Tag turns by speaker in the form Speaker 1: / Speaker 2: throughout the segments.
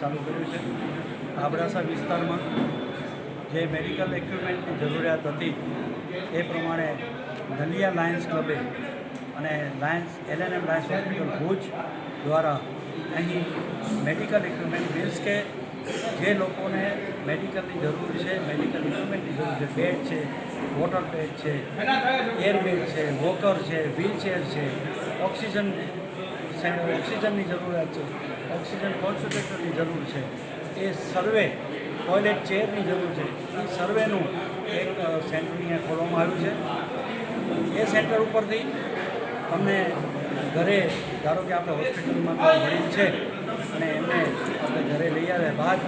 Speaker 1: ચાલુ કર્યું છે. આબડાસા વિસ્તારમાં જે મેડિકલ ઇક્વિપમેન્ટની જરૂરિયાત હતી, એ પ્રમાણે નલિયા લાયન્સ ક્લબે અને lions LNM lions hospital Bhuj દ્વારા અહીં મેડિકલ ઇક્વિપમેન્ટ મીન્સ કે જે લોકોને મેડિકલની જરૂર છે મેડિકલ ઇક્વિપમેન્ટની જરૂર છે બેડ છે વોટર બેડ છે એરબેડ છે વોકર છે વ્હીલચેર છે ઓક્સિજન ઓક્સિજનની જરૂરિયાત છે. ઓક્સિજન કોન્સન્ટ્રેટરની જરૂર છે. એ સર્વે, ટોયલેટ ચેરની જરૂર છે. એ સર્વેનું એક સેન્ટર અહીંયા ખોલવામાં આવ્યું છે. એ સેન્ટર ઉપરથી તમને ઘરે, ધારો કે આપણે હોસ્પિટલમાં કોઈ મરીઝ છે અને એમને આપણે ઘરે લઈ આવ્યા બાદ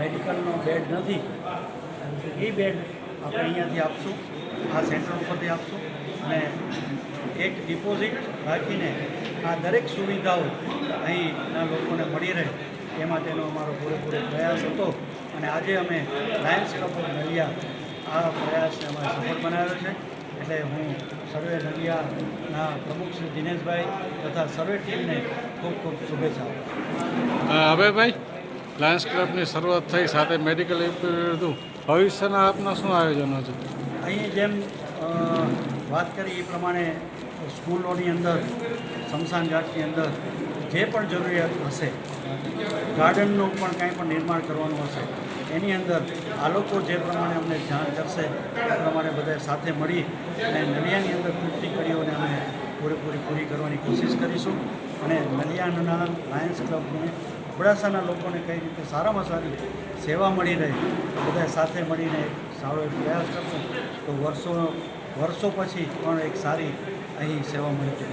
Speaker 1: મેડિકલનો બેડ નથી, એ બેડ આપણે અહીંયાથી આપશું, આ સેન્ટર ઉપરથી આપશું અને એક ડિપોઝિટ રાખીને આ દરેક સુવિધાઓ અહીંના લોકોને મળી રહે એ માટેનો અમારો પૂરેપૂરો પ્રયાસ હતો. અને આજે અમે લાયન્સ ક્લબ ઓફ નલિયા આ પ્રયાસને અમે સફળ બનાવ્યો છે. એટલે હું સર્વે નલિયાના પ્રમુખ શ્રી દિનેશભાઈ તથા સર્વે ટીમને ખૂબ ખૂબ શુભેચ્છા
Speaker 2: અભયભાઈ હવે ભાઈ લાયન્સ ક્લબની શરૂઆત થઈ સાથે મેડિકલ હતું ભવિષ્યના આપના શું આયોજનો છે?
Speaker 1: અહીં જેમ વાત કરી એ પ્રમાણે સ્કૂલોની અંદર, સ્મશાન ઘાટની અંદર જે પણ જરૂરિયાત હશે, ગાર્ડનનું પણ કાંઈ પણ નિર્માણ કરવાનું હશે, એની અંદર આ લોકો જે પ્રમાણે અમને જાણ કરશે, એ પ્રમાણે બધા સાથે મળી અને નલિયાની અંદર પૂરતી કડીઓને અમે પૂરેપૂરી પૂરી કરવાની કોશિશ કરીશું અને નલિયાના લાયન્સ ક્લબને અબડાસાના લોકોને કઈ રીતે સારામાં સારી સેવા મળી રહે બધા સાથે મળીને સારો એક પ્રયાસ કરશું, તો વર્ષો વર્ષો પછી પણ એક સારી અહીં સેવા મળી રહે